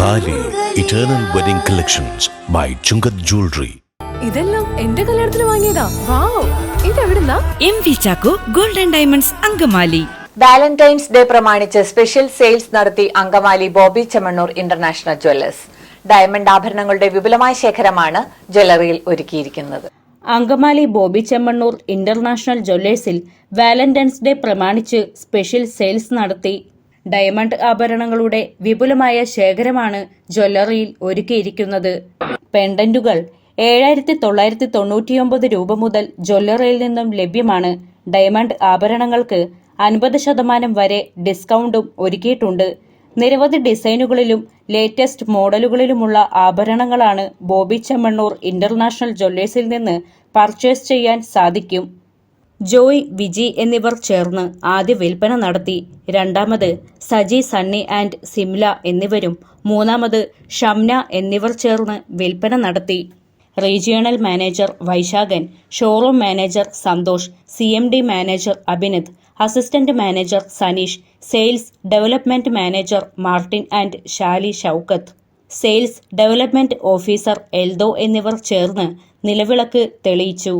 താലി eternal wedding collections by Chungath jewellery ഇതെല്ലാം എന്റെ കല്യാണത്തിന് വാങ്ങിയതാ. Wow. ഇതെവിടുന്നാ? M V Chacko golden diamonds Angamaly. Valentine's day പ്രമാണിച്ച് സ്പെഷ്യൽ സെയിൽസ് നടത്തി Angamaly Boby Chemmanur international jewellers diamond ആഭരണങ്ങളുടെ വിപുലമായ ശേഖരമാണ് ജ്വല്ലറിയിൽ ഒരുക്കിയിരിക്കുന്നത്. അങ്കമാലി ബോബി ചെമ്മണ്ണൂർ ഇന്റർനാഷണൽ ജ്വല്ലേഴ്സിൽ വാലന്റൈൻസ് ഡേ പ്രമാണിച്ച് സ്പെഷ്യൽ സെയിൽസ് നടത്തി ഡയമണ്ട് ആഭരണങ്ങളുടെ വിപുലമായ ശേഖരമാണ് ജ്വല്ലറിയിൽ ഒരുക്കിയിരിക്കുന്നത്. പെൻഡന്റുകൾ ഏഴായിരത്തി തൊള്ളായിരത്തി തൊണ്ണൂറ്റിയൊമ്പത് രൂപ മുതൽ ജ്വല്ലറിയിൽ നിന്നും ലഭ്യമാണ്. ഡയമണ്ട് ആഭരണങ്ങൾക്ക് അൻപത് ശതമാനം വരെ ഡിസ്കൗണ്ടും ഒരുക്കിയിട്ടുണ്ട്. നിരവധി ഡിസൈനുകളിലും ലേറ്റസ്റ്റ് മോഡലുകളിലുമുള്ള ആഭരണങ്ങളാണ് ബോബി ചെമ്മണ്ണൂർ ഇന്റർനാഷണൽ ജ്വല്ലേഴ്സിൽ നിന്ന് പർച്ചേസ് ചെയ്യാൻ സാധിക്കും. ജോയ് വിജി എന്നിവർ ചേർന്ന് ആദ്യ വിൽപ്പന നടത്തി. രണ്ടാമത് സജി സണ്ണി ആൻഡ് സിംല എന്നിവരും മൂന്നാമത് ഷംന എന്നിവർ ചേർന്ന് വിൽപ്പന നടത്തി. Regional manager Vaisakhan showroom manager Santhosh C M D manager Abhinand assistant manager Saneesh sales development manager Martin and Shali Shoukath. Sales development officer Eldho എന്നിവർ ചേർന്ന് നിലവിളക്ക് തെളിയിച്ചു.